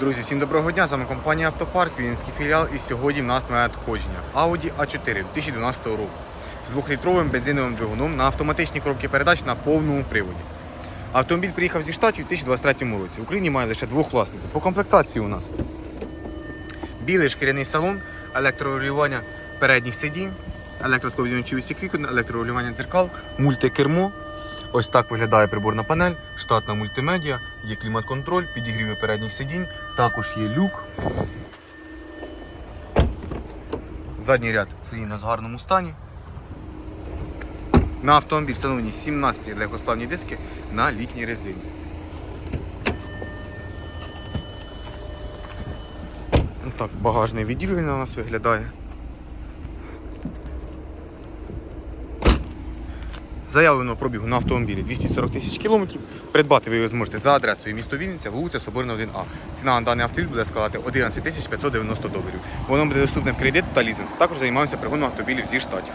Друзі, всім доброго дня! З вами компанія Автопарк, Вінницький філіал. І сьогодні в нас нове надходження Audi A4 2012 року з двохлітровим бензиновим двигуном на автоматичній коробці передач на повному приводі. Автомобіль приїхав зі штатів у 2023 році. В Україні має лише двох власників. По комплектації у нас білий шкіряний салон, електрорегулювання передніх сидінь, електросковідувачі усіх вікон, електрорегулювання дзеркал, мультикермо. Ось так виглядає приборна панель, штатна мультимедіа, є клімат-контроль, підігріви передніх сидінь, також є люк. Задній ряд сидінь в гарному стані. На автомобіль встановлені 17 легкосплавні диски на літній резині. Ну так, багажне відділення у нас виглядає. Заявленого пробігу на автомобілі 240 тисяч кілометрів. Придбати ви його зможете за адресою місто Вінниця, вулиця Соборна 1А. Ціна на даний автомобіль буде складати 11 тисяч 590 доларів. Воно буде доступне в кредит та лізинг. Також займаємося пригоном автомобілів зі штатів.